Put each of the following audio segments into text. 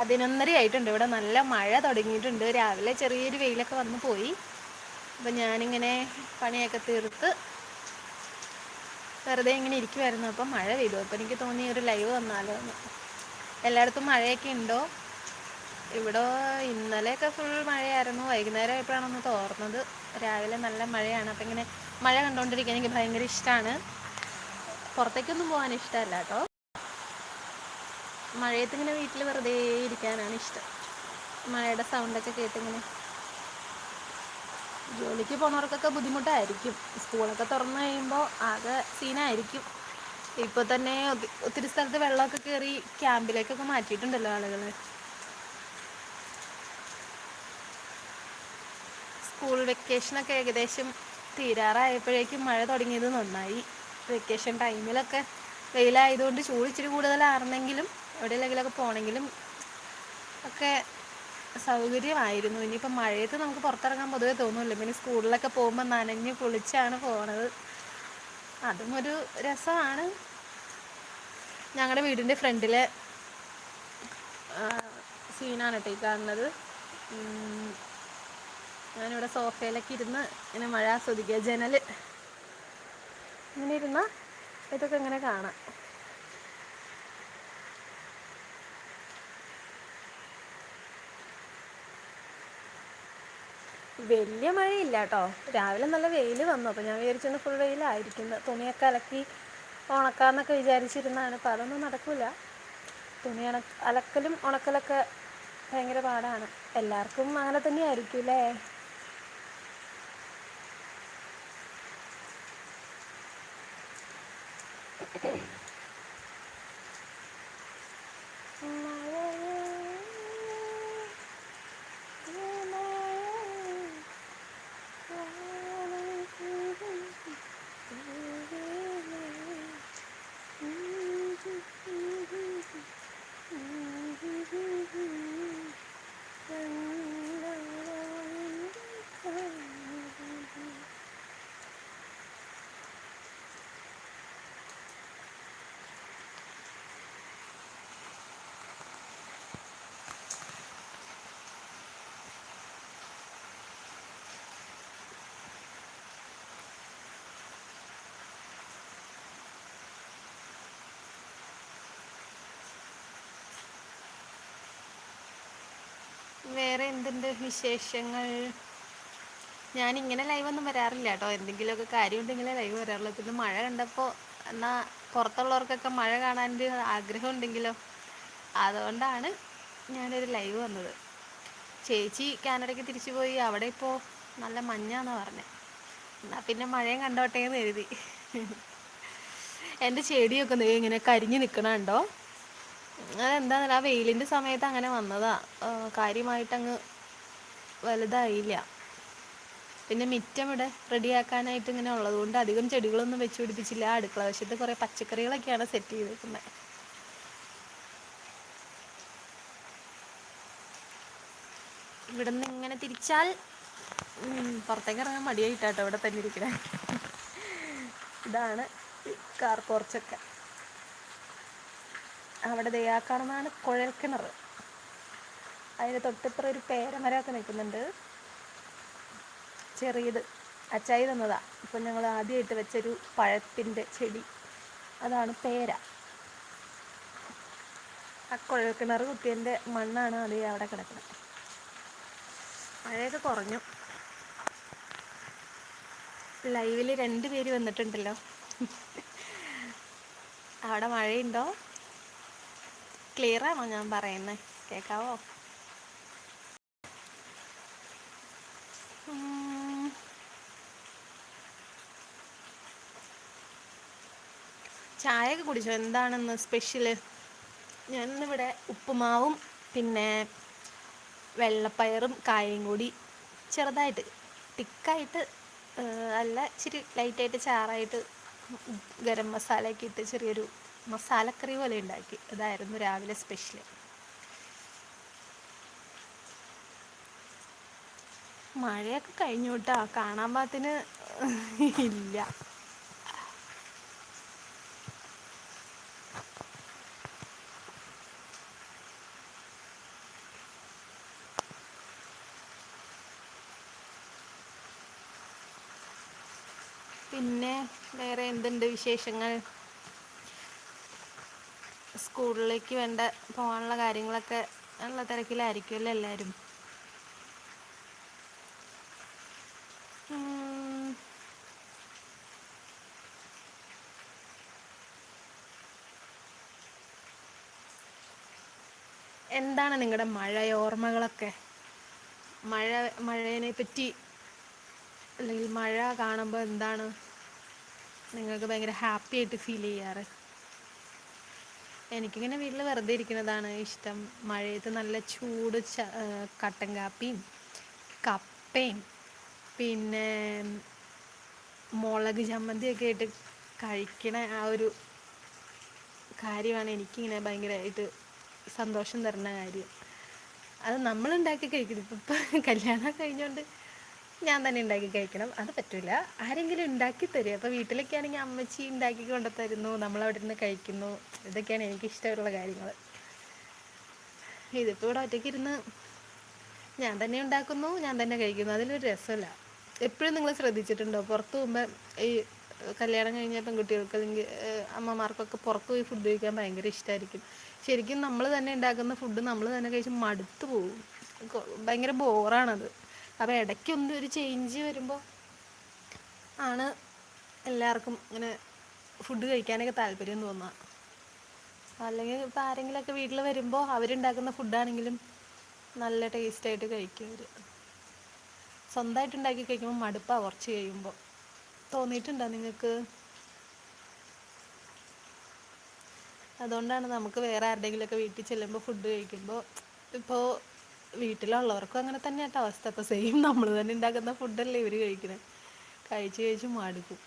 പതിനൊന്നര ആയിട്ടുണ്ട്. ഇവിടെ നല്ല മഴ തുടങ്ങിയിട്ടുണ്ട്. രാവിലെ ചെറിയൊരു വെയിലൊക്കെ വന്നു പോയി. അപ്പം ഞാനിങ്ങനെ പണിയൊക്കെ തീർത്ത് വെറുതെ ഇങ്ങനെ ഇരിക്കുമായിരുന്നു അപ്പം മഴ പെയ്തു. അപ്പം എനിക്ക് തോന്നി ഒരു ലൈവ് വന്നാലോ എന്ന്. എല്ലായിടത്തും മഴയൊക്കെ ഉണ്ടോ? ഇവിടെ ഇന്നലെയൊക്കെ ഫുൾ മഴയായിരുന്നു. വൈകുന്നേരം ആയപ്പോഴാണ് ഒന്ന് തോർന്നത്. രാവിലെ നല്ല മഴയാണ്. അപ്പം ഇങ്ങനെ മഴ കണ്ടുകൊണ്ടിരിക്കാൻ എനിക്ക് ഭയങ്കര ഇഷ്ടമാണ് പുറത്തേക്കൊന്നും പോകാൻ ഇഷ്ടമല്ല കേട്ടോ. മഴയത്ത് ഇങ്ങനെ വീട്ടിൽ വെറുതെ ഇരിക്കാനാണ് ഇഷ്ടം. മഴയുടെ സൗണ്ടൊക്കെ കേട്ടിങ്ങനെ. ജോലിക്ക് പോണവർക്കൊക്കെ ബുദ്ധിമുട്ടായിരിക്കും. സ്കൂളൊക്കെ തുറന്നു കഴിയുമ്പോൾ ആകെ സീനായിരിക്കും. ഇപ്പോൾ തന്നെ ഒത്തിരി സ്ഥലത്ത് വെള്ളമൊക്കെ കയറി ക്യാമ്പിലേക്കൊക്കെ മാറ്റിയിട്ടുണ്ടല്ലോ ആളുകൾ സ്കൂൾ വെക്കേഷനൊക്കെ ഏകദേശം തീരാറായപ്പോഴേക്കും മഴ തുടങ്ങിയത് നന്നായി. വെക്കേഷൻ ടൈമിലൊക്കെ വെയിലായതുകൊണ്ട് ചൂട് ഇച്ചിരി കൂടുതലായിരുന്നെങ്കിലും എവിടെയെങ്കിലുമൊക്കെ പോകണമെങ്കിലും ഒക്കെ സൗകര്യമായിരുന്നു. ഇനിയിപ്പോൾ മഴയത്ത് നമുക്ക് പുറത്തിറങ്ങാൻ പൊതുവേ തോന്നുന്നില്ല പിന്നെ സ്കൂളിലൊക്കെ പോകുമ്പോൾ നനഞ്ഞ് കുളിച്ചാണ് പോണത്. അതും ഒരു രസമാണ്. ഞങ്ങളുടെ വീടിന്റെ ഫ്രണ്ടിലെ സീനാണ് കേട്ടോ ഈ കാണുന്നത്. ഞാനിവിടെ സോഫയിലൊക്കെ ഇരുന്ന് ഇങ്ങനെ മഴ ആസ്വദിക്കുക ജനൽ ഇങ്ങനെ ഇരുന്ന ഇതൊക്കെ ഇങ്ങനെ കാണാം. വലിയ മഴയില്ല കേട്ടോ രാവിലെ നല്ല വെയിൽ വന്നു. അപ്പോൾ ഞാൻ വിചാരിച്ചിരുന്ന ഫുൾ വെയിലായിരിക്കുന്നു തുണിയൊക്കെ അലക്കി ഉണക്കാമെന്നൊക്കെ വിചാരിച്ചിരുന്നാണ് അപ്പോൾ അതൊന്നും നടക്കില്ല തുണി അണ അലക്കലും ഉണക്കലൊക്കെ ഭയങ്കര പാടാണ്. എല്ലാവർക്കും അങ്ങനെ തന്നെ ആയിരിക്കും അല്ലേ വേറെ എന്തുണ്ട് വിശേഷങ്ങൾ? ഞാൻ ഇങ്ങനെ ലൈവ് ഒന്നും വരാറില്ല കേട്ടോ. എന്തെങ്കിലുമൊക്കെ ഉണ്ടെങ്കിൽ ലൈവ് വരാറുള്ളൂ പിന്നെ മഴ കണ്ടപ്പോൾ എന്നാൽ പുറത്തുള്ളവർക്കൊക്കെ മഴ കാണാൻ ആഗ്രഹം ഉണ്ടെങ്കിലോ അതുകൊണ്ടാണ് ഞാനൊരു ലൈവ് വന്നത്. ചേച്ചി കാനഡയ്ക്ക് തിരിച്ചു പോയി. അവിടെ ഇപ്പോൾ നല്ല മഞ്ഞാന്നാണ് പറഞ്ഞത് എന്നാൽ പിന്നെ മഴയും കണ്ടോട്ടേന്ന് എന്ന് എഴുതി എന്റെ ചെടിയൊക്കെ ഇങ്ങനെ കരിഞ്ഞു നിൽക്കണുണ്ടോ അതെന്താന്നല്ല ആ വെയിലിന്റെ സമയത്ത് അങ്ങനെ വന്നതാ. കാര്യമായിട്ടങ്ങ് വലുതായില്ല. പിന്നെ മിറ്റം ഇവിടെ റെഡിയാക്കാനായിട്ട് ഇങ്ങനെ ഉള്ളതുകൊണ്ട് അധികം ചെടികളൊന്നും വെച്ച് പിടിപ്പിച്ചില്ല. അടുക്കള വശത്ത് കുറേ പച്ചക്കറികളൊക്കെയാണ് സെറ്റ് ചെയ്തേക്കുന്നത് ഇവിടെ നിന്ന് ഇങ്ങനെ തിരിച്ചാൽ പുറത്തേക്ക് ഇറങ്ങാൻ മടിയായിട്ടാട്ടോ ഇവിടെ തന്നെ ഇരിക്കണേ ഇതാണ് കാർ പോർച്ചൊക്കെ അവിടെ ദയാ കാണുന്നതാണ് കുഴൽ കിണർ അതിന് തൊട്ടിപ്പുറം ഒരു പേരമരമൊക്കെ നിൽക്കുന്നുണ്ട്. ചെറിയത് അച്ചായി തന്നതാ. ഇപ്പം ഞങ്ങൾ ആദ്യമായിട്ട് വെച്ചൊരു പഴത്തിന്റെ ചെടി. അതാണ് പേര. ആ കുഴൽ കിണർ കുത്തിയതിന്റെ മണ്ണാണ് അത് അവിടെ കിടക്കുന്നത്. മഴയൊക്കെ കുറഞ്ഞു. ലൈവിൽ രണ്ട് പേര് വന്നിട്ടുണ്ടല്ലോ. അവിടെ മഴയുണ്ടോ? ക്ലിയർ ആണോ ഞാൻ പറയുന്നത് കേൾക്കാവോ ചായയൊക്കെ കുടിച്ചോ? എന്താണെന്ന് സ്പെഷ്യൽ? ഞാനിന്നിവിടെ ഉപ്പുമാവും പിന്നെ വെള്ളപ്പയറും കായയും കൂടി ചെറുതായിട്ട് തിക്കായിട്ട് അല്ല ഇച്ചിരി ലൈറ്റായിട്ട് ചാറായിട്ട് ഗരം മസാലയൊക്കെ ഇട്ട് ചെറിയൊരു മസാലക്കറി പോലെ ഉണ്ടാക്കി. അതായിരുന്നു രാവിലെ സ്പെഷ്യൽ മഴയൊക്കെ കഴിഞ്ഞു കേട്ടോ കാണാൻ പാത്തിന് ഇല്ല. പിന്നെ വേറെ എന്തുണ്ട് വിശേഷങ്ങൾ? സ്കൂളിലേക്ക് വേണ്ട പോകാനുള്ള കാര്യങ്ങളൊക്കെ ഉള്ള തിരക്കിലായിരിക്കുമല്ലോ എല്ലാവരും? എന്താണ് നിങ്ങളുടെ മഴയോർമ്മകളൊക്കെ മഴ മഴയെ പറ്റി അല്ലെങ്കിൽ മഴ കാണുമ്പോൾ എന്താണ് നിങ്ങൾക്ക് ഭയങ്കര ഹാപ്പി ആയിട്ട് ഫീൽ ചെയ്യാറ്? എനിക്കിങ്ങനെ വീട്ടിൽ വെറുതെ ഇരിക്കുന്നതാണ് ഇഷ്ടം. മഴയത്ത് നല്ല ചൂട് ച കട്ടൻ കാപ്പിയും കപ്പയും പിന്നെ മുളക് ചമ്മന്തിയൊക്കെ ആയിട്ട് കഴിക്കണ ആ ഒരു കാര്യമാണ് എനിക്കിങ്ങനെ ഭയങ്കരമായിട്ട് സന്തോഷം തരുന്ന കാര്യം. അത് നമ്മളുണ്ടാക്കി കഴിക്കുന്നത് ഇപ്പം കല്യാണം കഴിഞ്ഞുകൊണ്ട് ഞാൻ തന്നെ ഉണ്ടാക്കി കഴിക്കണം. അത് പറ്റില്ല ആരെങ്കിലും ഉണ്ടാക്കി തരും. അപ്പോൾ വീട്ടിലൊക്കെ ആണെങ്കിൽ അമ്മച്ചി ഉണ്ടാക്കി കൊണ്ടു തരുന്നു നമ്മൾ അവിടെ നിന്ന് കഴിക്കുന്നു. ഇതൊക്കെയാണ് എനിക്ക് ഇഷ്ടമുള്ള കാര്യങ്ങൾ. ഇതിപ്പോൾ ഇവിടെ ഒറ്റയ്ക്ക് ഇരുന്ന് ഞാൻ തന്നെ ഉണ്ടാക്കുന്നു. ഞാൻ തന്നെ കഴിക്കുന്നു. അതിലൊരു രസമില്ല. എപ്പോഴും നിങ്ങൾ ശ്രദ്ധിച്ചിട്ടുണ്ടോ? പുറത്തു പോകുമ്പോൾ ഈ കല്യാണം കഴിഞ്ഞ പെൺകുട്ടികൾക്ക് അല്ലെങ്കിൽ അമ്മമാർക്കൊക്കെ പുറത്ത് പോയി ഫുഡ് കഴിക്കാൻ ഭയങ്കര ഇഷ്ടമായിരിക്കും ശരിക്കും നമ്മൾ തന്നെ ഉണ്ടാക്കുന്ന ഫുഡ് നമ്മൾ തന്നെ കഴിച്ച് മടുത്തു പോകും. ഭയങ്കര ബോറാണത് അപ്പോൾ ഇടയ്ക്കൊന്നും ഒരു ചേഞ്ച് വരുമ്പോൾ ആണ് എല്ലാവർക്കും ഇങ്ങനെ ഫുഡ് കഴിക്കാനൊക്കെ താല്പര്യം തോന്നുക അല്ലെങ്കിൽ ഇപ്പോൾ ആരെങ്കിലുമൊക്കെ വീട്ടിൽ വരുമ്പോൾ അവരുണ്ടാക്കുന്ന ഫുഡാണെങ്കിലും നല്ല ടേസ്റ്റായിട്ട് കഴിക്കും അവർ സ്വന്തമായിട്ട് ഉണ്ടാക്കി കഴിക്കുമ്പോൾ മടുപ്പാണ് കുറച്ച് കഴിയുമ്പോൾ തോന്നിയിട്ടുണ്ടോ നിങ്ങൾക്ക്? അതുകൊണ്ടാണ് നമുക്ക് വേറെ ആരുടെയെങ്കിലുമൊക്കെ വീട്ടിൽ ചെല്ലുമ്പോൾ ഫുഡ് കഴിക്കുമ്പോൾ ഇപ്പോൾ വീട്ടിലുള്ളവർക്കും അങ്ങനെ തന്നെ കേട്ടോ അവസ്ഥ. അപ്പോൾ സെയിം നമ്മൾ തന്നെ ഉണ്ടാക്കുന്ന ഫുഡല്ലേ ഇവർ കഴിക്കുന്നത് കഴിച്ച് കഴിച്ച് മടുക്കും.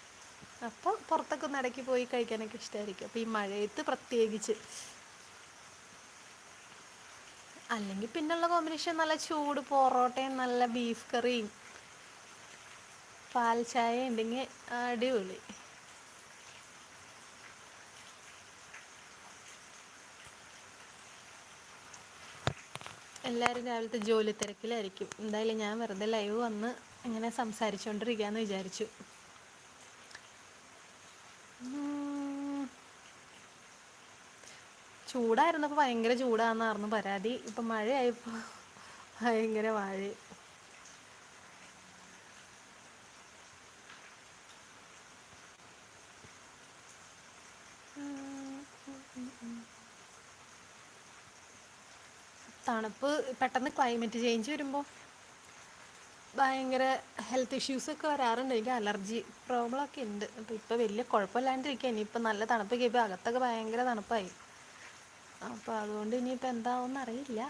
അപ്പോൾ പുറത്തൊക്കെ ഒന്ന് ഇടയ്ക്ക് പോയി കഴിക്കാനൊക്കെ ഇഷ്ടമായിരിക്കും അപ്പോൾ ഈ മഴയത്ത് പ്രത്യേകിച്ച്. അല്ലെങ്കിൽ പിന്നുള്ള കോമ്പിനേഷൻ നല്ല ചൂട് പൊറോട്ടയും നല്ല ബീഫ് കറിയും പാൽ ചായ ഉണ്ടെങ്കിൽ അടിപൊളി. എല്ലാവരും രാവിലത്തെ ജോലി തിരക്കിലായിരിക്കും എന്തായാലും ഞാൻ വെറുതെ ലൈവ് വന്ന് ഇങ്ങനെ സംസാരിച്ചുകൊണ്ടിരിക്കാമെന്ന് വിചാരിച്ചു. ചൂടായിരുന്നപ്പോൾ ഭയങ്കര ചൂടാണെന്നായിരുന്നു പരാതി. ഇപ്പം മഴയായപ്പോൾ ഭയങ്കര മഴ തണുപ്പ് പെട്ടെന്ന് ക്ലൈമറ്റ് ചേഞ്ച് വരുമ്പോൾ ഭയങ്കര ഹെൽത്ത് ഇഷ്യൂസൊക്കെ വരാറുണ്ട്. എനിക്ക് അലർജി പ്രോബ്ലമൊക്കെ ഉണ്ട്. അപ്പോൾ ഇപ്പോൾ വലിയ കുഴപ്പമില്ലാണ്ടിരിക്കുക ഇനിയിപ്പോൾ നല്ല തണുപ്പ് കയ്യപ്പോൾ അകത്തൊക്കെ ഭയങ്കര തണുപ്പായി. അപ്പോൾ അതുകൊണ്ട് ഇനിയിപ്പോൾ എന്താവുമെന്ന് അറിയില്ല.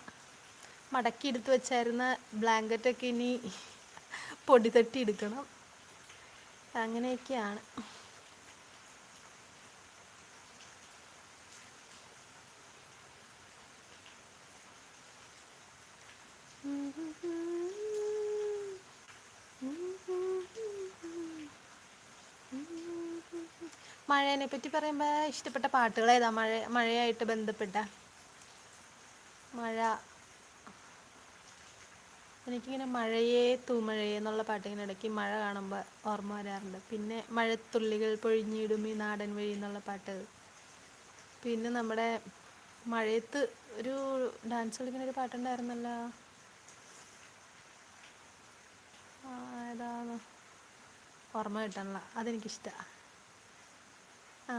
മടക്കി എടുത്ത് വെച്ചായിരുന്ന ബ്ലാങ്കറ്റൊക്കെ ഇനി പൊടി തട്ടി എടുക്കണം. അങ്ങനെയൊക്കെയാണ്. മഴേനെ പറ്റി പറയുമ്പോൾ ഇഷ്ടപ്പെട്ട പാട്ടുകൾ ഏതാ? മഴ മഴയായിട്ട് ബന്ധപ്പെട്ട മഴ. എനിക്കിങ്ങനെ മഴയേ തൂമഴയേ എന്നുള്ള പാട്ട് ഇങ്ങനെ ഇടയ്ക്ക് മഴ കാണുമ്പോൾ ഓർമ്മ വരാറുണ്ട്. പിന്നെ മഴത്തുള്ളികൾ പൊഴിഞ്ഞിടും ഈ നാടൻ വഴി എന്നുള്ള പാട്ട്. പിന്നെ നമ്മുടെ മഴയത്ത് ഒരു ഡാൻസ് കളിക്കുന്ന ഒരു പാട്ടുണ്ടായിരുന്നല്ലോ. ഏതാണ് ഓർമ്മ കിട്ടാനുള്ള. അതെനിക്കിഷ്ടമാണ് ആ.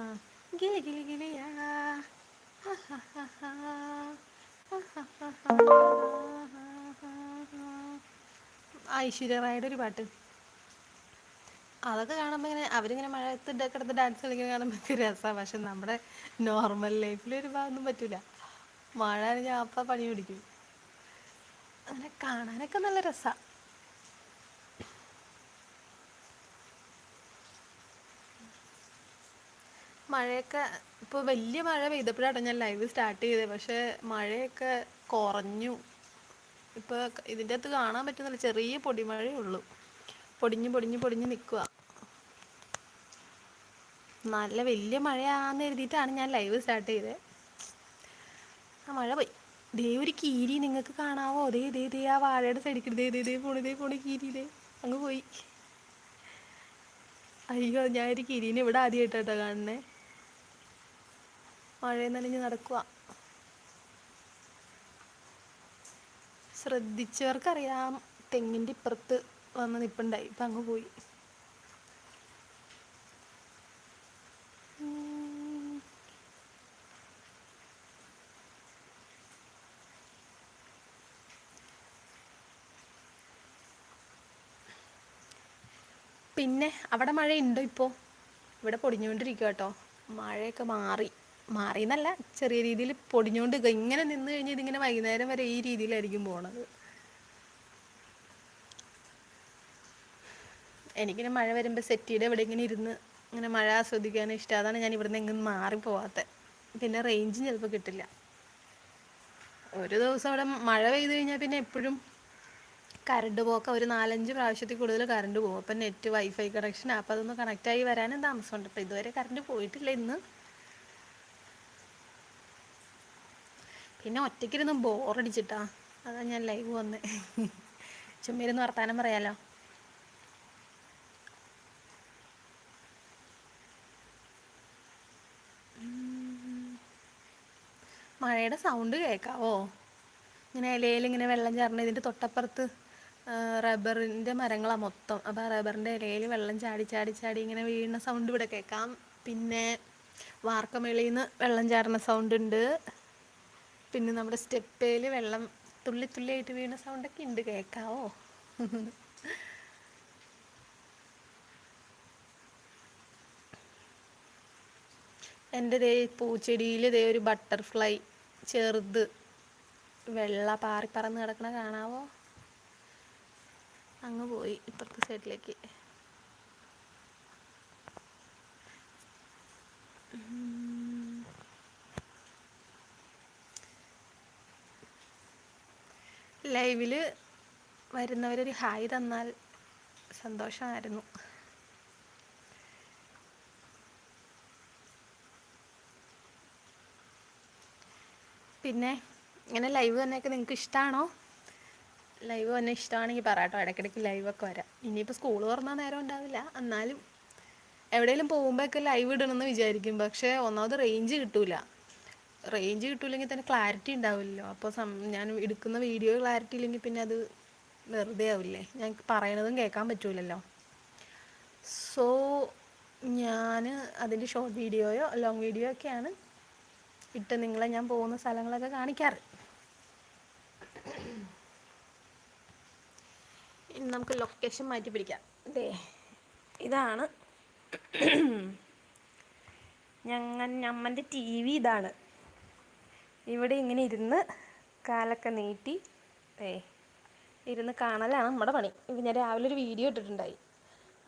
ഗിലി ഗിലി ഗിലിയാ ഐശ്വര്യ റായുടെ ഒരു പാട്ട്. അതൊക്കെ കാണുമ്പോൾ ഇങ്ങനെ അവരിങ്ങനെ മഴയത്ത് ഇതൊക്കെ ഡാൻസ് കളിക്കുന്ന കാണുമ്പോൾ ഒരു രസമാണ് പക്ഷെ നമ്മുടെ നോർമൽ ലൈഫിൽ ഒരു ഭാഗമൊന്നും പറ്റില്ല മഴ ഞാൻ അപ്പം പണി പിടിക്കും. അങ്ങനെ കാണാനൊക്കെ നല്ല രസമാണ് മഴയൊക്കെ ഇപ്പൊ വലിയ മഴ പെയ്തപ്പോഴാണ് ഞാൻ ലൈവ് സ്റ്റാർട്ട് ചെയ്തത്. പക്ഷേ മഴയൊക്കെ കുറഞ്ഞു. ഇപ്പൊ ഇതിന്റെ അകത്ത് കാണാൻ പറ്റുന്നില്ല. ചെറിയ പൊടിമഴയേ ഉള്ളൂ. പൊടിഞ്ഞു പൊടിഞ്ഞു പൊടിഞ്ഞു നിൽക്കുക നല്ല വലിയ മഴയാന്ന് എഴുതിയിട്ടാണ് ഞാൻ ലൈവ് സ്റ്റാർട്ട് ചെയ്തത് ആ മഴ പോയി. ദേ ഒരു കീരി നിങ്ങൾക്ക് കാണാവോ? ദേ ദേ ദേ ആ വാഴയുടെ സൈഡിൽ ദേ ദേ ദേ പോണി ദേ പോണി കീരി ദേ. അങ്ങ് പോയി. അയ്യോ ഞാൻ ഒരു കിരീനെ ഇവിടെ ആദ്യമായിട്ടാട്ടോ കാണുന്നേ. മഴയിൽ നനഞ്ഞ് നടക്കുക ശ്രദ്ധിച്ചവർക്കറിയാം തെങ്ങിന്റെ ഇപ്പുറത്ത് വന്ന് നിപ്പുണ്ടായി. ഇപ്പം അങ്ങ് പോയി. പിന്നെ അവിടെ മഴയുണ്ടോ ഇപ്പോൾ ഇവിടെ പൊടിഞ്ഞുകൊണ്ടിരിക്കുക കേട്ടോ മഴയൊക്കെ മാറി. മാറി എന്നല്ല ചെറിയ രീതിയിൽ പൊടിഞ്ഞുകൊണ്ട് ഇങ്ങനെ നിന്ന് കഴിഞ്ഞാൽ ഇതിങ്ങനെ വൈകുന്നേരം വരെ ഈ രീതിയിലായിരിക്കും പോണത്. എനിക്കിങ്ങനെ മഴ വരുമ്പോൾ സെറ്റിയുടെ ഇവിടെ ഇങ്ങനെ ഇരുന്ന് ഇങ്ങനെ മഴ ആസ്വദിക്കാൻ ഇഷ്ടം അതാണ് ഞാൻ ഇവിടുന്ന് എങ്ങും പോവാത്ത. പിന്നെ റേഞ്ച് ചിലപ്പോൾ കിട്ടില്ല. ഒരു ദിവസം അവിടെ മഴ പെയ്തു കഴിഞ്ഞാൽ പിന്നെ എപ്പോഴും കറണ്ട് പോക്ക. ഒരു നാലഞ്ച് പ്രാവശ്യത്തിൽ കൂടുതൽ കറണ്ട് പോകും അപ്പം നെറ്റ് വൈഫൈ കണക്ഷൻ അപ്പം അതൊന്ന് കണക്റ്റായി വരാനും താമസമുണ്ട്. അപ്പം ഇതുവരെ കറണ്ട് പോയിട്ടില്ല. ഇന്ന് പിന്നെ ഒറ്റയ്ക്കിരുന്ന് ബോറടിച്ചിട്ടാ. അതാ ഞാൻ ലൈവ് വന്ന്. ചുമ്മയിരുന്ന് വർത്താനം പറയാലോ. മഴയുടെ സൗണ്ട് കേൾക്കാവോ ഇങ്ങനെ ഇലയിൽ ഇങ്ങനെ വെള്ളം ചേർന്ന് ഇതിന്റെ തൊട്ടപ്പുറത്ത് റബ്ബറിന്റെ മരങ്ങളാണ് മൊത്തം. ആ റബ്ബറിന്റെ ഇലയിൽ വെള്ളം ചാടി ചാടി ചാടി ഇങ്ങനെ വീഴുന്ന സൗണ്ട് ഇവിടെ കേൾക്കാം പിന്നെ വാർക്കമേളിയിൽ നിന്ന് വെള്ളം ചാടുന്ന സൗണ്ട് ഉണ്ട്. പിന്നെ നമ്മുടെ സ്റ്റെപ്പേൽ വെള്ളം തുള്ളി തുള്ളിയായിട്ട് വീണ സൗണ്ടൊക്കെ ഉണ്ട് കേൾക്കാവോ എന്റെ ദേ പൂച്ചെടിയിൽ ദേ ഒരു ബട്ടർഫ്ലൈ ചെറുത് വെള്ള പാറി പറന്ന് കിടക്കണ കാണാവോ? അങ്ങ് പോയി ഇപ്പുറത്തെ സൈഡിലേക്ക് ലൈവിൽ വരുന്നവരൊരു ഹായ് തന്നാൽ സന്തോഷമായിരുന്നു. പിന്നെ ഇങ്ങനെ ലൈവ് തന്നെയൊക്കെ നിങ്ങൾക്ക് ഇഷ്ടമാണോ ലൈവ് തന്നെ ഇഷ്ടമാണെങ്കിൽ പറയാട്ടോ ഇടയ്ക്കിടയ്ക്ക് ലൈവൊക്കെ വരാം. ഇനിയിപ്പോൾ സ്കൂൾ തുറന്നാൽ നേരം ഉണ്ടാവില്ല. എന്നാലും എവിടെയെങ്കിലും പോകുമ്പോഴൊക്കെ ലൈവ് ഇടണമെന്ന് വിചാരിക്കും. പക്ഷേ ഒന്നാമത് റേഞ്ച് കിട്ടൂല. റേഞ്ച് കിട്ടൂലെങ്കിൽ തന്നെ ക്ലാരിറ്റി ഉണ്ടാവില്ലല്ലോ അപ്പോൾ ഞാൻ എടുക്കുന്ന വീഡിയോ ക്ലാരിറ്റി ഇല്ലെങ്കിൽ പിന്നെ അത് വെറുതെ ആവില്ലേ? ഞാൻ പറയണതും കേൾക്കാൻ പറ്റൂലല്ലോ. സോ ഞാൻ അതിന്റെ ഷോർട്ട് വീഡിയോയോ ലോങ് വീഡിയോ ഒക്കെയാണ് ഇട്ട് നിങ്ങളെ ഞാൻ പോകുന്ന സ്ഥലങ്ങളൊക്കെ കാണിക്കാറ്. ഇനി നമുക്ക് ലൊക്കേഷൻ മാറ്റി പിടിക്കാം. അതെ ഇതാണ് ഞങ്ങൻ ഞമ്മന്റെ ടി വി ഇതാണ്. ഇവിടെ ഇങ്ങനെ ഇരുന്ന് കാലൊക്കെ നീട്ടി ഏ ഇരുന്ന് കാണലാണ് നമ്മുടെ പണി. ഞാൻ രാവിലെ ഒരു വീഡിയോ ഇട്ടിട്ടുണ്ടായി.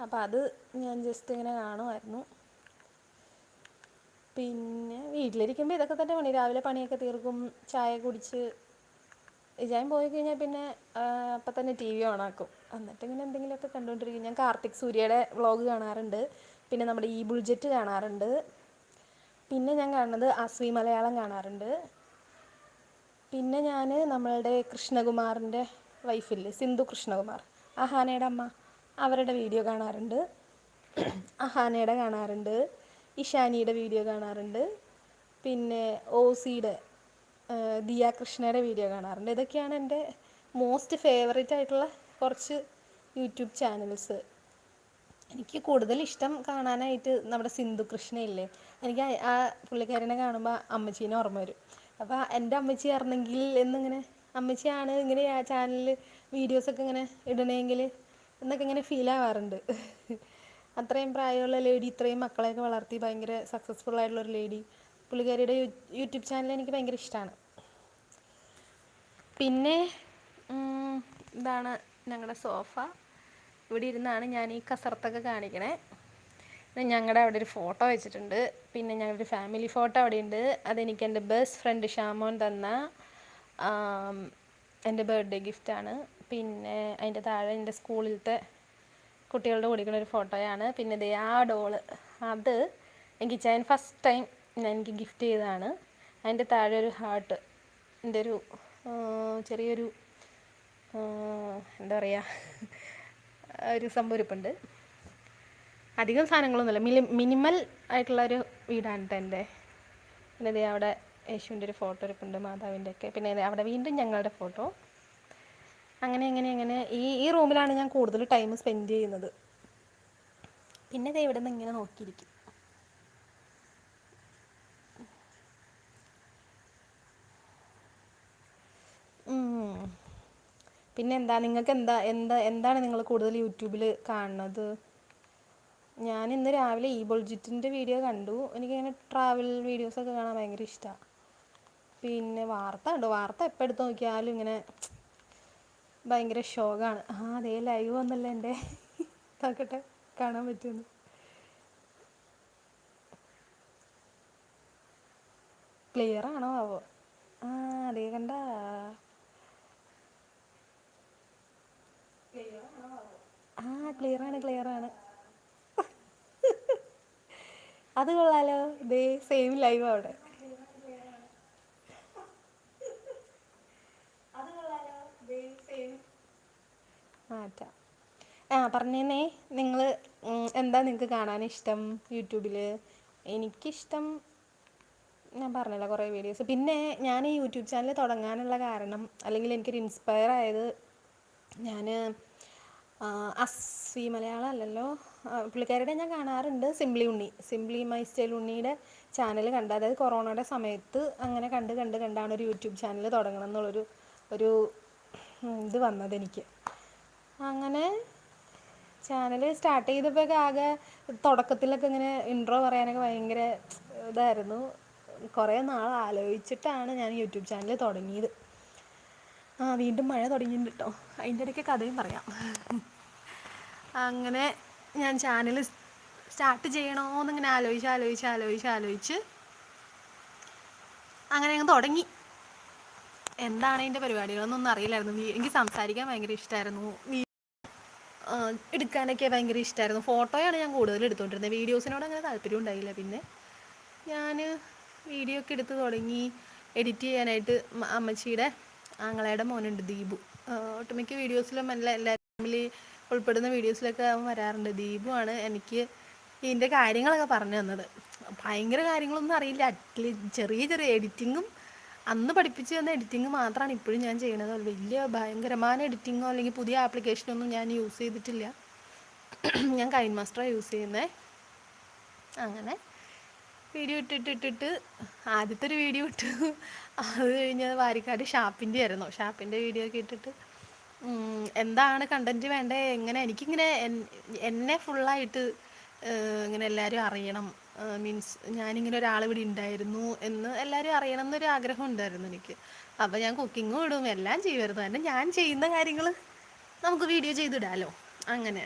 അപ്പോൾ അത് ഞാൻ ജസ്റ്റ് ഇങ്ങനെ കാണുമായിരുന്നു പിന്നെ വീട്ടിലിരിക്കുമ്പോൾ ഇതൊക്കെ തന്നെ പണി. രാവിലെ പണിയൊക്കെ തീർക്കും ചായ കുടിച്ച് വിജയൻ പോയി കഴിഞ്ഞാൽ പിന്നെ അപ്പം തന്നെ ടി വി ഓണാക്കും എന്നിട്ട് ഇങ്ങനെ എന്തെങ്കിലുമൊക്കെ കണ്ടുകൊണ്ടിരിക്കും ഞാൻ കാർത്തിക് സൂര്യയുടെ വ്ളോഗ് കാണാറുണ്ട്. പിന്നെ നമ്മുടെ ഈ ബുൾജെറ്റ് കാണാറുണ്ട്. പിന്നെ ഞാൻ കാണുന്നത് അസ്വി മലയാളം കാണാറുണ്ട്. പിന്നെ ഞാൻ നമ്മളുടെ കൃഷ്ണകുമാറിന്റെ വൈഫില്ലേ സിന്ധു കൃഷ്ണകുമാർ. അഹാനയുടെ അമ്മ. അവരുടെ വീഡിയോ കാണാറുണ്ട്. അഹാനയുടെ കാണാറുണ്ട്. ഇഷാനിയുടെ വീഡിയോ കാണാറുണ്ട്. പിന്നെ ഓസിയുടെ ദിയ കൃഷ്ണയുടെ വീഡിയോ കാണാറുണ്ട്. ഇതൊക്കെയാണ് എന്റെ മോസ്റ്റ് ഫേവറേറ്റ് ആയിട്ടുള്ള കുറച്ച് യൂട്യൂബ് ചാനൽസ് എനിക്ക് കൂടുതൽ ഇഷ്ടം കാണാനായിട്ട് നമ്മുടെ സിന്ധു കൃഷ്ണയില്ലേ? എനിക്ക് ആ- പുള്ളിക്കാരനെ കാണുമ്പോൾ അമ്മച്ചീനെ ഓർമ്മ വരും. അപ്പോൾ എന്റെ അമ്മച്ചി ആയിരുന്നെങ്കിൽ എന്നിങ്ങനെ അമ്മച്ചിയാണ് ഇങ്ങനെ ചാനലിൽ വീഡിയോസൊക്കെ ഇങ്ങനെ ഇടണമെങ്കിൽ എന്നൊക്കെ ഇങ്ങനെ ഫീൽ ആവാറുണ്ട്. അത്രയും പ്രായമുള്ള ലേഡി ഇത്രയും മക്കളെയൊക്കെ വളർത്തി ഭയങ്കര സക്സസ്ഫുൾ ആയിട്ടുള്ള ഒരു ലേഡി പുള്ളിക്കാരിയുടെ യൂട്യൂബ് ചാനൽ എനിക്ക് ഭയങ്കര ഇഷ്ടമാണ് പിന്നെ ഇതാണ് ഞങ്ങളുടെ സോഫ ഇവിടെ ഇരുന്നാണ് ഞാൻ ഈ കസർത്തൊക്കെ കാണിക്കണേ. ഞങ്ങളുടെ അവിടെ ഒരു ഫോട്ടോ വെച്ചിട്ടുണ്ട്. പിന്നെ ഞങ്ങളുടെ ഒരു ഫാമിലി ഫോട്ടോ അവിടെ ഉണ്ട് അതെനിക്ക് എന്റെ ബെസ്റ്റ് ഫ്രണ്ട് ഷാമോൻ തന്ന എന്റെ ബർത്ത്ഡേ ഗിഫ്റ്റാണ് പിന്നെ അതിന്റെ താഴെ എന്റെ സ്കൂളിലത്തെ കുട്ടികളുടെ കൊടുക്കുന്ന ഒരു ഫോട്ടോയാണ് പിന്നെ ദേ ആ ഡോൾ അത് എനിക്ക് ചാൻ ഫസ്റ്റ് ടൈം ഞാൻ എനിക്ക് ഗിഫ്റ്റ് ചെയ്തതാണ്. അതിന്റെ താഴെ ഒരു ഹാർട്ട് എന്റെ ഒരു ചെറിയൊരു എന്താ പറയുക ഒരു സംഭവം ഇരിപ്പുണ്ട്. അധികം സാധനങ്ങളൊന്നുമില്ല. മിനിമൽ ആയിട്ടുള്ള ആയിട്ടുള്ളൊരു വീടാണ് എന്റെ പിന്നെ ഇതേ അവിടെ യേശുവിന്റെ ഒരു ഫോട്ടോ ഇരിപ്പുണ്ട് മാതാവിന്റെ ഒക്കെ പിന്നെ അവിടെ വീണ്ടും ഞങ്ങളുടെ ഫോട്ടോ. അങ്ങനെ അങ്ങനെ അങ്ങനെ. ഈ ഈ റൂമിലാണ് ഞാൻ കൂടുതൽ ടൈം സ്പെൻഡ് ചെയ്യുന്നത്. പിന്നെ ദേ ഇവിടെ നിന്ന് ഇങ്ങനെ നോക്കിയിരിക്കും. പിന്നെ എന്താ നിങ്ങൾക്ക് എന്താ എന്താ എന്താണ് നിങ്ങൾ കൂടുതൽ യൂട്യൂബിൽ കാണുന്നത്? ഞാൻ ഇന്ന് രാവിലെ ഈ ബോൾജിറ്റിന്റെ വീഡിയോ കണ്ടു. എനിക്കിങ്ങനെ ട്രാവൽ വീഡിയോസൊക്കെ കാണാൻ ഭയങ്കര ഇഷ്ടമാണ് പിന്നെ വാർത്ത ഉണ്ട് വാർത്ത എപ്പോൾ എടുത്ത് നോക്കിയാലും ഇങ്ങനെ ഭയങ്കര ഷോകാണ് ആ അതേ ലൈവ് വന്നല്ലേ എന്റെ. നോക്കട്ടെ കാണാൻ പറ്റുമെന്ന്. ക്ലിയർ ആണോ ആവോ? ആ അതേ കണ്ട. ആ ക്ലിയർ ആണ് ക്ലിയർ ആണ്. അത് കൊള്ളാലോ. ദേ സെയിം ലൈവ് അവിടെ. മാറ്റാം. ആ പറഞ്ഞേ നിങ്ങൾ എന്താ നിങ്ങൾക്ക് കാണാൻ ഇഷ്ടം യൂട്യൂബിൽ എനിക്കിഷ്ടം ഞാൻ പറഞ്ഞല്ലോ കുറേ വീഡിയോസ് പിന്നെ ഞാൻ ഈ യൂട്യൂബ് ചാനൽ തുടങ്ങാനുള്ള കാരണം അല്ലെങ്കിൽ എനിക്കൊരു ഇൻസ്പയർ ആയത് ഞാൻ അസ്വി മലയാളം അല്ലല്ലോ പുള്ളിക്കാരുടെ ഞാൻ കാണാറുണ്ട് simply Unni. Simply my style ഉണ്ണിയുടെ ചാനൽ കണ്ട്. അതായത് കൊറോണയുടെ സമയത്ത് അങ്ങനെ കണ്ട് കണ്ട് കണ്ടാണ് ഒരു യൂട്യൂബ് ചാനൽ തുടങ്ങണം എന്നുള്ളൊരു ഒരു ഇത് വന്നത് എനിക്ക്. അങ്ങനെ ചാനൽ സ്റ്റാർട്ട് ചെയ്തപ്പോഴൊക്കെ ആകെ തുടക്കത്തിലൊക്കെ ഇങ്ങനെ ഇൻട്രോ പറയാനൊക്കെ ഭയങ്കര ഇതായിരുന്നു. കുറേ നാൾ ആലോചിച്ചിട്ടാണ് ഞാൻ യൂട്യൂബ് ചാനൽ തുടങ്ങിയത്. ആ വീണ്ടും മഴ തുടങ്ങിയിട്ടുണ്ട് കേട്ടോ. അതിന്റെ ഇടയ്ക്ക് കഥയും പറയാം. അങ്ങനെ ഞാൻ ചാനൽ സ്റ്റാർട്ട് ചെയ്യണോന്നിങ്ങനെ ആലോചിച്ച് ആലോചിച്ച് ആലോചിച്ച് ആലോചിച്ച് അങ്ങനെ അങ്ങ് തുടങ്ങി. എന്താണ് അതിന്റെ പരിപാടികളൊന്നും അറിയില്ലായിരുന്നു. എനിക്ക് സംസാരിക്കാൻ ഭയങ്കര ഇഷ്ടമായിരുന്നു എടുക്കാനൊക്കെ ഭയങ്കര ഇഷ്ടമായിരുന്നു ഫോട്ടോയാണ് ഞാൻ കൂടുതൽ എടുത്തുകൊണ്ടിരുന്നത് വീഡിയോസിനോട് അങ്ങനെ താല്പര്യം ഉണ്ടായില്ല. പിന്നെ ഞാൻ വീഡിയോ ഒക്കെ എടുത്ത് തുടങ്ങി എഡിറ്റ് ചെയ്യാനായിട്ട് അമ്മച്ചിയുടെ ആങ്ങളയുടെ മോനുണ്ട് ദീപു. ഒട്ടുമിക്ക വീഡിയോസിലും എല്ലാ എല്ലാ ഫാമിലി ഉൾപ്പെടുന്ന വീഡിയോസിലൊക്കെ അവൻ വരാറുണ്ട്. ദീപു ആണ് എനിക്ക് ഇതിന്റെ കാര്യങ്ങളൊക്കെ പറഞ്ഞു തന്നത്. ഭയങ്കര കാര്യങ്ങളൊന്നും അറിയില്ല. അറ്റ്ലീസ്റ്റ് ചെറിയ ചെറിയ എഡിറ്റിങ്ങും അന്ന് പഠിപ്പിച്ചു തന്ന എഡിറ്റിംഗ് മാത്രമാണ് ഇപ്പോഴും ഞാൻ ചെയ്യണത്. വലിയ ഭയങ്കരമായ എഡിറ്റിങ്ങോ അല്ലെങ്കിൽ പുതിയ ആപ്ലിക്കേഷനൊന്നും ഞാൻ യൂസ് ചെയ്തിട്ടില്ല. ഞാൻ കൈൻ മാസ്റ്ററാണ് യൂസ് ചെയ്യുന്നത് അങ്ങനെ വീഡിയോ ഇട്ടിട്ടിട്ടിട്ട് ആദ്യത്തെ ഒരു വീഡിയോ ഇട്ടു. അത് കഴിഞ്ഞ് വാരിക്കാട് ഷാപ്പിന്റെ ആയിരുന്നു. ഷാപ്പിന്റെ വീഡിയോ ഒക്കെ ഇട്ടിട്ട് എന്താണ് കണ്ടന്റ് വേണ്ടേ? എങ്ങനെ? എനിക്കിങ്ങനെ എന്നെ ഫുള്ളായിട്ട് ഇങ്ങനെ എല്ലാവരും അറിയണം. മീൻസ് ഞാനിങ്ങനെ ഒരാൾ ഇവിടെ ഉണ്ടായിരുന്നു എന്ന് എല്ലാവരും അറിയണം എന്നൊരു ആഗ്രഹം ഉണ്ടായിരുന്നു എനിക്ക്. അപ്പോൾ ഞാൻ കുക്കിങ്ങും ഇടും എല്ലാം ചെയ്യുമായിരുന്നു. തന്നെ ഞാൻ ചെയ്യുന്ന കാര്യങ്ങൾ നമുക്ക് വീഡിയോ ചെയ്തിടാലോ? അങ്ങനെ.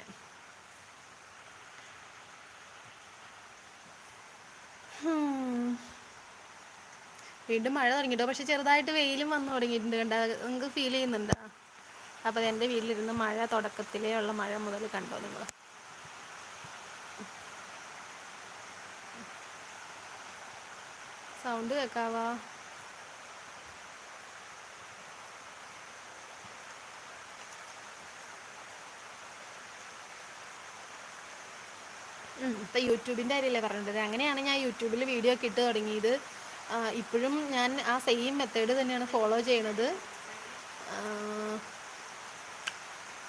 വീണ്ടും മഴ തുടങ്ങിട്ടോ പക്ഷെ ചെറുതായിട്ട് വെയിലും വന്നു തുടങ്ങിയിട്ടുണ്ട് കണ്ട. നിങ്ങൾക്ക് ഫീൽ ചെയ്യുന്നുണ്ടോ? അപ്പോൾ എന്റെ വീട്ടിലിരുന്ന് മഴ തുടക്കത്തിലേ ഉള്ള മഴ മുതൽ കണ്ടോ നിങ്ങൾ? സൗണ്ട് കേക്കാവോ? ഇപ്പൊ യൂട്യൂബിന്റെ കാര്യമല്ലേ പറഞ്ഞത്. അങ്ങനെയാണ് ഞാൻ യൂട്യൂബിൽ വീഡിയോ ഒക്കെ ഇട്ട് തുടങ്ങിയത്. ഇപ്പോഴും ഞാൻ ആ സെയിം മെത്തേഡ് തന്നെയാണ് ഫോളോ ചെയ്യണത്.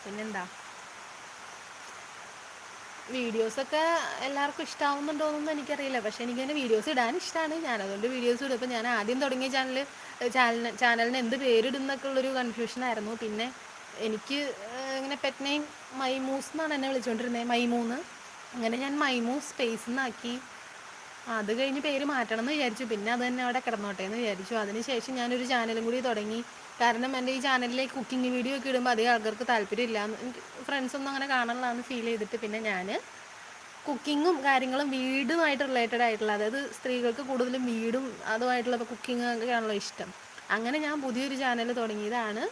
പിന്നെന്താ? വീഡിയോസൊക്കെ എല്ലാവർക്കും ഇഷ്ടമാവുന്നുണ്ടോയെന്നൊന്നും എനിക്കറിയില്ല. പക്ഷേ എനിക്കതിന്റെ വീഡിയോസ് ഇടാൻ ഇഷ്ടമാണ് ഞാൻ അതുകൊണ്ട് വീഡിയോസ് ഇടും. അപ്പം ഞാൻ ആദ്യം തുടങ്ങിയ ചാനൽ ചാനൽ ചാനലിന് എന്ത് പേരിടുന്നൊക്കെ ഉള്ളൊരു കൺഫ്യൂഷനായിരുന്നു പിന്നെ എനിക്ക് ഇങ്ങനെ പെറ്റ് നെയിം മൈമൂസ് എന്നാണ് എന്നെ വിളിച്ചുകൊണ്ടിരുന്നത് മൈമൂന്ന്. അങ്ങനെ ഞാൻ മൈമൂസ് സ്പേസ് എന്നാക്കി അത് കഴിഞ്ഞ് പേര് മാറ്റണം എന്ന് വിചാരിച്ചു. പിന്നെ അത് തന്നെ അവിടെ കിടന്നോട്ടെ എന്ന് വിചാരിച്ചു. അതിനുശേഷം ഞാനൊരു ചാനലും കൂടി തുടങ്ങി. കാരണം എന്റെ ഈ ചാനലിലെ കുക്കിംഗ് വീഡിയോ ഒക്കെ ഇടുമ്പോൾ അധികം ആൾക്കാർക്ക് താല്പര്യമില്ല ഫ്രണ്ട്സൊന്നും അങ്ങനെ കാണാനുള്ളതെന്ന് ഫീൽ ചെയ്തിട്ട് പിന്നെ ഞാൻ കുക്കിങ്ങും കാര്യങ്ങളും വീടുമായിട്ട് റിലേറ്റഡ് ആയിട്ടുള്ള അതായത് സ്ത്രീകൾക്ക് കൂടുതലും വീടും അതുമായിട്ടുള്ള കുക്കിംഗ് ഒക്കെയാണല്ലോ ഇഷ്ടം. അങ്ങനെ ഞാൻ പുതിയൊരു ചാനൽ തുടങ്ങിയതാണ്.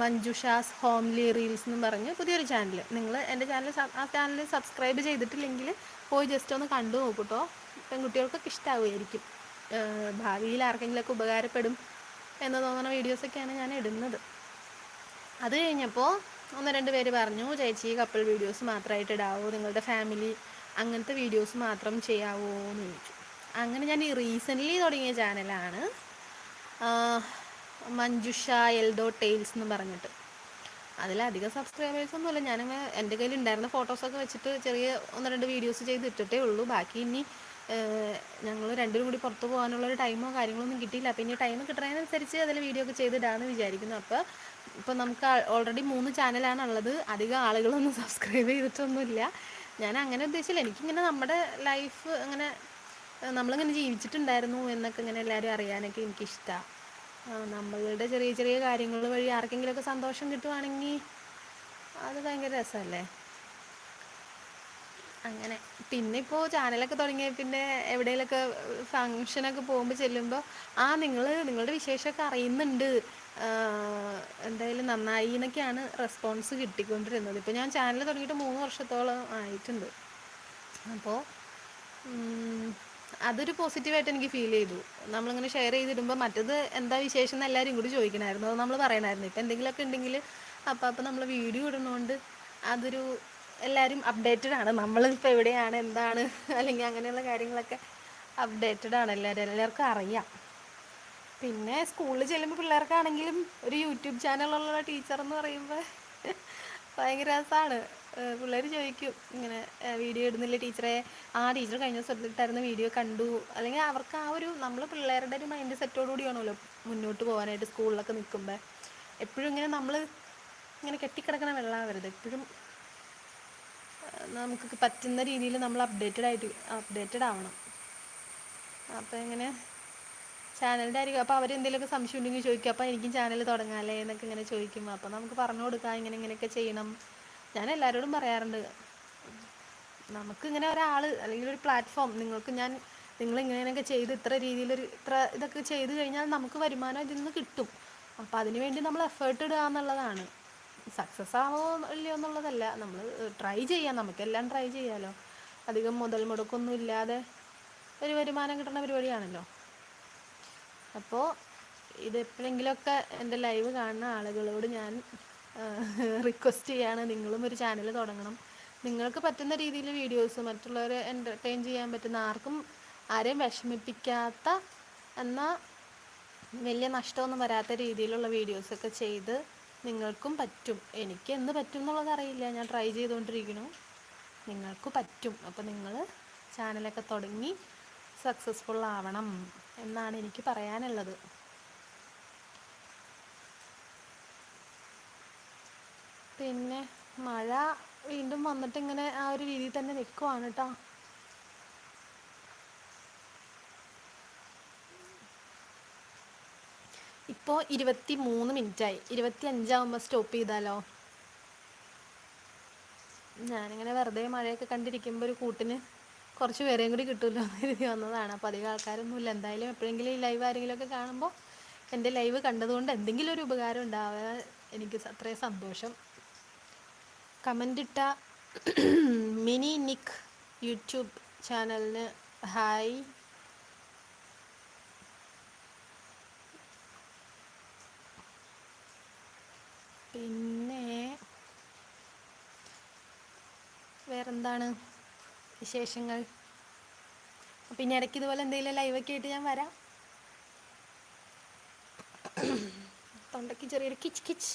മഞ്ജുഷാസ് ഹോംലി റീൽസ് എന്ന് പറഞ്ഞ് പുതിയൊരു ചാനൽ നിങ്ങൾ എന്റെ ചാനൽ ആ ചാനൽ സബ്സ്ക്രൈബ് ചെയ്തിട്ടില്ലെങ്കിൽ പോയി ജസ്റ്റ് ഒന്ന് കണ്ടു നോക്കൂട്ടോ പെൺകുട്ടികൾക്കൊക്കെ ഇഷ്ടമാവുമായിരിക്കും ഭാവിയിൽ ആർക്കെങ്കിലുമൊക്കെ ഉപകാരപ്പെടും എന്ന് തോന്നുന്ന വീഡിയോസൊക്കെയാണ് ഞാൻ ഇടുന്നത്. അത് കഴിഞ്ഞപ്പോൾ ഒന്ന് രണ്ട് പേര് പറഞ്ഞു ചേച്ചി കപ്പിൾ വീഡിയോസ് മാത്രമായിട്ട് ഇടാവോ? നിങ്ങളുടെ ഫാമിലി അങ്ങനത്തെ വീഡിയോസ് മാത്രം ചെയ്യാവോ? എന്ന് ചോദിച്ചു. അങ്ങനെ ഞാൻ ഈ റീസെന്റ്ലി തുടങ്ങിയ ചാനലാണ് മഞ്ജുഷ എൽദോ ടെയിൽസ് എന്ന് പറഞ്ഞിട്ട്. അതിലധികം സബ്സ്ക്രൈബേഴ്സ് ഒന്നുമില്ല. ഞാൻ എന്റെ കയ്യിൽ ഉണ്ടായിരുന്ന ഫോട്ടോസൊക്കെ വെച്ചിട്ട് ചെറിയ ഒന്ന് രണ്ട് വീഡിയോസ് ചെയ്തിട്ടിട്ടേ ഉള്ളൂ. ബാക്കി ഇനി ഞങ്ങൾ രണ്ടുപേരും കൂടി പുറത്ത് പോകാനുള്ള ഒരു ടൈമോ കാര്യങ്ങളൊന്നും കിട്ടിയില്ല. അപ്പോൾ ഇനി ടൈം കിട്ടുന്നതിനനുസരിച്ച് അതിൽ വീഡിയോ ഒക്കെ ചെയ്തിടാമെന്ന് വിചാരിക്കുന്നു. അപ്പോൾ ഇപ്പോൾ നമുക്ക് ഓൾറെഡി മൂന്ന് ചാനലാണ് ഉള്ളത്. അധികം ആളുകളൊന്നും സബ്സ്ക്രൈബ് ചെയ്തിട്ടൊന്നുമില്ല. ഞാൻ അങ്ങനെ ഉദ്ദേശിച്ചില്ല. എനിക്കിങ്ങനെ നമ്മുടെ ലൈഫ് അങ്ങനെ നമ്മളിങ്ങനെ ജീവിച്ചിട്ടുണ്ടായിരുന്നു എന്നൊക്കെ ഇങ്ങനെ എല്ലാവരും അറിയാനൊക്കെ എനിക്കിഷ്ടമാണ് നമ്മളുടെ ചെറിയ ചെറിയ കാര്യങ്ങൾ വഴി ആർക്കെങ്കിലുമൊക്കെ സന്തോഷം കിട്ടുവാണെങ്കിൽ അത് ഭയങ്കര രസമല്ലേ? അങ്ങനെ. പിന്നെ ഇപ്പോൾ ചാനലൊക്കെ തുടങ്ങിയ പിന്നെ എവിടെയെങ്കിലൊക്കെ ഫങ്ഷനൊക്കെ പോകുമ്പോൾ ചെല്ലുമ്പോൾ ആ നിങ്ങൾ നിങ്ങളുടെ വിശേഷമൊക്കെ അറിയുന്നുണ്ട്. എന്തായാലും നന്നായി എന്നൊക്കെയാണ് റെസ്പോൺസ് കിട്ടിക്കൊണ്ടിരുന്നത്. ഇപ്പോൾ ഞാൻ ചാനൽ തുടങ്ങിയിട്ട് മൂന്ന് വർഷത്തോളം ആയിട്ടുണ്ട്. അപ്പോൾ അതൊരു പോസിറ്റീവായിട്ട് എനിക്ക് ഫീൽ ചെയ്തു. നമ്മളിങ്ങനെ ഷെയർ ചെയ്തിടുമ്പോൾ മറ്റത് എന്താ വിശേഷം എന്ന് എല്ലാവരും കൂടി ചോദിക്കണമായിരുന്നു അത് നമ്മൾ പറയണമായിരുന്നു ഇപ്പം എന്തെങ്കിലുമൊക്കെ ഉണ്ടെങ്കിൽ അപ്പം അപ്പം നമ്മൾ വീഡിയോ ഇടുന്നതുകൊണ്ട് അതൊരു എല്ലാവരും അപ്ഡേറ്റഡ് ആണ്. നമ്മളിപ്പോൾ എവിടെയാണ് എന്താണ് അല്ലെങ്കിൽ അങ്ങനെയുള്ള കാര്യങ്ങളൊക്കെ അപ്ഡേറ്റഡ് ആണ് എല്ലാവരും എല്ലാവർക്കും അറിയാം. പിന്നെ സ്കൂളിൽ ചെല്ലുമ്പോൾ പിള്ളേർക്കാണെങ്കിലും ഒരു യൂട്യൂബ് ചാനലുള്ള ടീച്ചർ എന്ന് പറയുമ്പോൾ ഭയങ്കര രസമാണ് പിള്ളേർ ചോദിക്കും ഇങ്ങനെ വീഡിയോ ഇടുന്നില്ല ടീച്ചറെ ആ ടീച്ചർ കഴിഞ്ഞ ദിവസം ഇട്ടായിരുന്ന വീഡിയോ കണ്ടു. അല്ലെങ്കിൽ അവർക്ക് ആ ഒരു നമ്മൾ പിള്ളേരുടെ ഒരു മൈൻഡ് സെറ്റോടു കൂടിയാണല്ലോ മുന്നോട്ട് പോകാനായിട്ട് സ്കൂളിലൊക്കെ നിൽക്കുമ്പോൾ എപ്പോഴും ഇങ്ങനെ നമ്മൾ ഇങ്ങനെ കെട്ടിക്കിടക്കണ വെള്ളമാവരുത് എപ്പോഴും നമുക്ക് പറ്റുന്ന രീതിയിൽ നമ്മൾ അപ്ഡേറ്റഡ് ആയിട്ട് അപ്ഡേറ്റഡ് ആവണം. അപ്പോൾ ഇങ്ങനെ ചാനലിന്റെ ആയിരിക്കും അപ്പോൾ അവരെന്തെങ്കിലുമൊക്കെ സംശയം ഉണ്ടെങ്കിൽ ചോദിക്കും. അപ്പോൾ എനിക്കും ചാനൽ തുടങ്ങാമല്ലേ എന്നൊക്കെ ഇങ്ങനെ ചോദിക്കും. അപ്പോൾ നമുക്ക് പറഞ്ഞു കൊടുക്കാം. ഇങ്ങനെ ഇങ്ങനെയൊക്കെ ചെയ്യണം. ഞാൻ എല്ലാവരോടും പറയാറുണ്ട്. നമുക്ക് ഇങ്ങനെ ഒരാൾ അല്ലെങ്കിൽ ഒരു പ്ലാറ്റ്ഫോം നിങ്ങൾക്ക് ഞാൻ നിങ്ങൾ ഇങ്ങനെയൊക്കെ ചെയ്ത് ഇത്ര രീതിയിലൊരു ഇത്ര ഇതൊക്കെ ചെയ്ത് കഴിഞ്ഞാൽ നമുക്ക് വരുമാനം ഇതിൽ നിന്ന് കിട്ടും. അപ്പോൾ അതിന് വേണ്ടി നമ്മൾ എഫേർട്ട് ഇടുക എന്നുള്ളതാണ്. സക്സസ് ആവോ ഇല്ലയോ എന്നുള്ളതല്ല. നമ്മൾ ട്രൈ ചെയ്യാം. നമുക്കെല്ലാം ട്രൈ ചെയ്യാമല്ലോ അധികം മുതൽ മുടക്കൊന്നും ഇല്ലാതെ ഒരു വരുമാനം കിട്ടുന്ന പരിപാടിയാണല്ലോ. അപ്പോൾ ഇതെപ്പോഴെങ്കിലുമൊക്കെ എന്റെ ലൈവ് കാണുന്ന ആളുകളോട് ഞാൻ റിക്വസ്റ്റ് ചെയ്യാണ്. നിങ്ങളും ഒരു ചാനൽ തുടങ്ങണം. നിങ്ങൾക്ക് പറ്റുന്ന രീതിയിൽ വീഡിയോസ് മറ്റുള്ളവരെ എന്റർടൈൻ ചെയ്യാൻ പറ്റുന്ന ആർക്കും ആരെയും വിഷമിപ്പിക്കാത്ത എന്നാൽ വലിയ നഷ്ടമൊന്നും വരാത്ത രീതിയിലുള്ള വീഡിയോസൊക്കെ ചെയ്ത് നിങ്ങൾക്കും പറ്റും. എനിക്ക് എന്ത് പറ്റും എന്നുള്ളത് അറിയില്ല. ഞാൻ ട്രൈ ചെയ്തുകൊണ്ടിരിക്കുന്നു. നിങ്ങൾക്ക് പറ്റും. അപ്പോൾ നിങ്ങൾ ചാനലൊക്കെ തുടങ്ങി സക്സസ്ഫുൾ ആവണം എന്നാണ് എനിക്ക് പറയാനുള്ളത്. പിന്നെ മഴ വീണ്ടും വന്നിട്ട് ഇങ്ങനെ ആ ഒരു രീതിയിൽ തന്നെ നിൽക്കുവാണ് കേട്ടോ ഇപ്പോൾ ഇരുപത്തി മൂന്ന് മിനിറ്റായി. ഇരുപത്തി അഞ്ചാവുമ്പോൾ സ്റ്റോപ്പ് ചെയ്താലോ? ഞാനിങ്ങനെ വെറുതെ മഴയൊക്കെ കണ്ടിരിക്കുമ്പോൾ ഒരു കൂട്ടിന് കുറച്ച് പേരെയും കൂടി കിട്ടുമല്ലോ എന്ന് കരുതി വന്നതാണ്. അപ്പോൾ അധികം ആൾക്കാരൊന്നുമില്ല. എന്തായാലും എപ്പോഴെങ്കിലും ഈ ലൈവ് ആരെങ്കിലുമൊക്കെ കാണുമ്പോൾ എന്റെ ലൈവ് കണ്ടതുകൊണ്ട് എന്തെങ്കിലും ഒരു ഉപകാരം ഉണ്ടാവുക എനിക്ക് അത്രയും സന്തോഷം. കമന്റ് ഇട്ട മിനി നിക്ക് യൂട്യൂബ് ചാനലിന് ഹായ്. പിന്നെ വേറെന്താണ് വിശേഷങ്ങൾ? പിന്നെ ഇടയ്ക്ക് ഇതുപോലെ എന്തെങ്കിലും ലൈവൊക്കെ ആയിട്ട് ഞാൻ വരാം. തൊണ്ടയ്ക്ക് ചെറിയൊരു കിച്ച് കിച്ച്.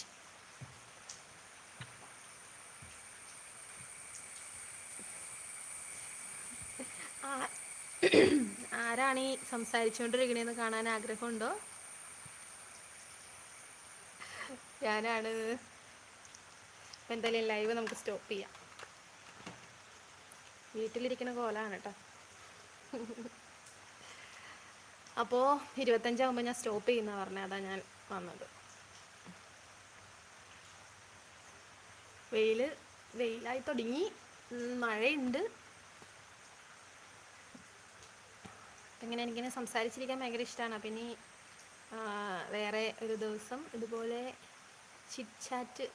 ആരാണ് ഈ സംസാരിച്ചുകൊണ്ടിരിക്കണേന്ന് കാണാൻ ആഗ്രഹമുണ്ടോ? ഞാനാണ്. എന്തായാലും ലൈവ് നമുക്ക് സ്റ്റോപ്പ് ചെയ്യാം. വീട്ടിലിരിക്കുന്ന കോലാണ് കേട്ടോ അപ്പോൾ ഇരുപത്തഞ്ചാകുമ്പോൾ ഞാൻ സ്റ്റോപ്പ് ചെയ്യുന്ന പറഞ്ഞത് അതാണ് ഞാൻ വന്നത്. വെയിൽ വെയിലായി തുടങ്ങി. മഴയുണ്ട്. ഇങ്ങനെ എനിക്കിങ്ങനെ സംസാരിച്ചിരിക്കാൻ ഭയങ്കര ഇഷ്ടമാണ് അപ്പം ഇനി വേറെ ഒരു ദിവസം ഇതുപോലെ ചിറ്റ് ചാറ്റ്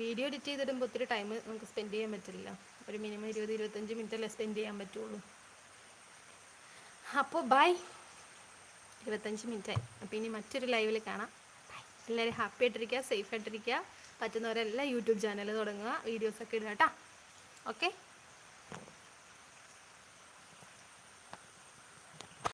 വീഡിയോ എഡിറ്റ് ചെയ്തിടുമ്പോൾ ഒത്തിരി ടൈം നമുക്ക് സ്പെൻഡ് ചെയ്യാൻ പറ്റില്ല. ഒരു മിനിമം ഇരുപത് ഇരുപത്തഞ്ച് മിനിറ്റ് അല്ലേ സ്പെൻഡ് ചെയ്യാൻ പറ്റുള്ളൂ. അപ്പോൾ ബൈ ഇരുപത്തഞ്ച് മിനിറ്റായി അപ്പോൾ ഇനി മറ്റൊരു ലൈവിൽ കാണാം. എല്ലാവരും ഹാപ്പി ആയിട്ടിരിക്കുക സേഫ് ആയിട്ടിരിക്കുക. പറ്റുന്നവരെല്ലാം യൂട്യൂബ് ചാനൽ തുടങ്ങുക. വീഡിയോസൊക്കെ ഇടുക കേട്ടോ. ഓക്കെ